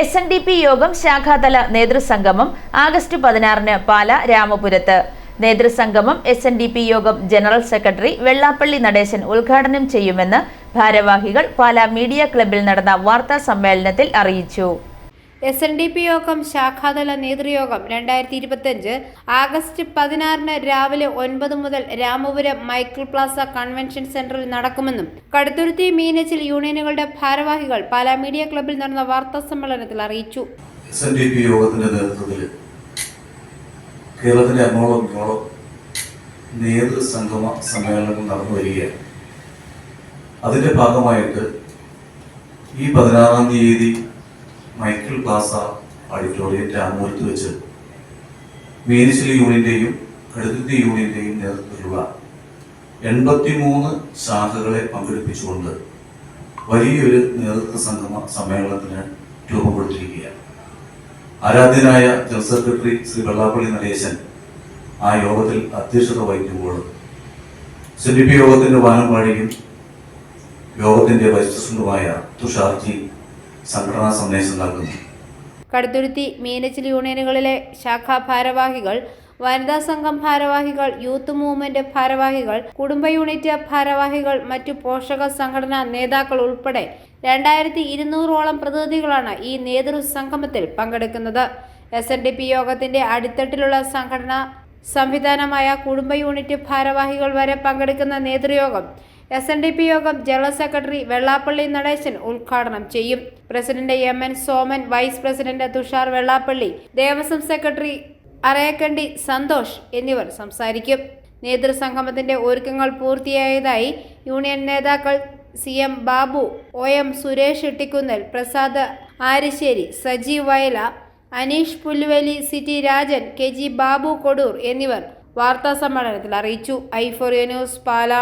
S N D P യോഗം ശാഖാതല നേതൃസംഗമം August പതിനാറിന് പാല രാമപുരത്ത്. നേതൃസംഗമം എസ് എൻ ഡി പി യോഗം ജനറൽ സെക്രട്ടറി വെള്ളാപ്പള്ളി നടേശൻ ഉദ്ഘാടനം ചെയ്യുമെന്ന് ഭാരവാഹികൾ പാല മീഡിയ ക്ലബിൽ നടന്ന വാർത്താ സമ്മേളനത്തിൽ അറിയിച്ചു. എസ് എൻ ഡി പി യോഗം ശാഖാതല നേതൃയോഗം രണ്ടായിരത്തി ഇരുപത്തിയഞ്ച് ആഗസ്റ്റ് പതിനാറിന് രാവിലെ ഒൻപത് മുതൽ രാമപുരം മൈക്കിൾ പ്ലാസ കൺവെൻഷൻ സെന്ററിൽ നടക്കുമെന്നും കടുത്തുരുത്തി മീനച്ചിൽ യൂണിയനുകളുടെ ഭാരവാഹികൾ പാലാ മീഡിയ ക്ലബിൽ നടന്ന വാർത്താ സമ്മേളനത്തിൽ അറിയിച്ചു. എസ് എൻ ഡി പി യോഗത്തിന്റെ നേതൃത്വത്തിൽ കേരളത്തിലെ അങ്ങോളം ഇങ്ങോളം നേതൃസംഗമ സമ്മേളനങ്ങൾ നടന്നു വരികയാണ്. അതിന്റെ ഭാഗമായിട്ട് ഈ പതിനാറാം തീയതി മൈക്കിൾ പ്ലാസ ഓഡിറ്റോറിയം രാമപുരത്ത് വെച്ച് മീനശ്ശേരി യൂണിയന്റെയും കടുത്തുരുത്തി യൂണിയന്റെയും നേതൃത്വത്തിലുള്ള എൺപത്തിമൂന്ന് ശാഖകളെ പങ്കെടുപ്പിച്ചുകൊണ്ട് വലിയൊരു നേതൃത്വ സംഗമ സമ്മേളനത്തിന് രൂപം കൊടുത്തിരിക്കുകയാണ് ആരാധ്യനായ ജനറൽ സെക്രട്ടറി ശ്രീ വെള്ളാപ്പള്ളി നടേശൻ ആ യോഗത്തിൽ അധ്യക്ഷത വഹിക്കുമ്പോൾ സി ഡി പി യോഗത്തിന്റെ വാനം വഴിയും യോഗത്തിന്റെ വൈസ് പ്രസിഡന്റുമായ തുഷാർജി സംഘടനാ സന്ദേശം നൽകുന്നു. കടുത്തുരുത്തി മീനച്ചിൽ യൂണിയനുകളിലെ ശാഖാ ഭാരവാഹികൾ വനിതാ സംഘം ഭാരവാഹികൾ യൂത്ത് മൂവ്മെന്റ് ഭാരവാഹികൾ കുടുംബ യൂണിറ്റ് ഭാരവാഹികൾ മറ്റു പോഷക സംഘടനാ നേതാക്കൾ ഉൾപ്പെടെ രണ്ടായിരത്തി ഇരുന്നൂറോളം പ്രതിനിധികളാണ് ഈ നേതൃ സംഗമത്തിൽ പങ്കെടുക്കുന്നത്. എസ് എൻ ഡി പി യോഗത്തിന്റെ അടിത്തട്ടിലുള്ള സംഘടനാ സംവിധാനമായ കുടുംബ യൂണിറ്റ് ഭാരവാഹികൾ വരെ പങ്കെടുക്കുന്ന നേതൃയോഗം എസ് എൻ ഡി പി യോഗം ജനറൽ സെക്രട്ടറി വെള്ളാപ്പള്ളി നടേശൻ ഉദ്ഘാടനം ചെയ്യും. President M N Soman vice president Thushar Vellappally Devaswom secretary Arayakkandi Santhosh എന്നിവർ സംസാരിക്കും. നേതൃസംഗമത്തിന്റെ ഒരുക്കങ്ങൾ പൂർത്തിയായതായി യൂണിയൻ നേതാക്കൾ C M Babu O M Suresh Ittikkunnel Prasad Arissery Sajeev Vayala Aneesh Pulluvali city Rajan K G Babu Kodoor എന്നിവർ വാർത്താസമ്മേളനത്തിൽ അറിയിച്ചു. ഐ ഫോറിയ ന്യൂസ് പാല.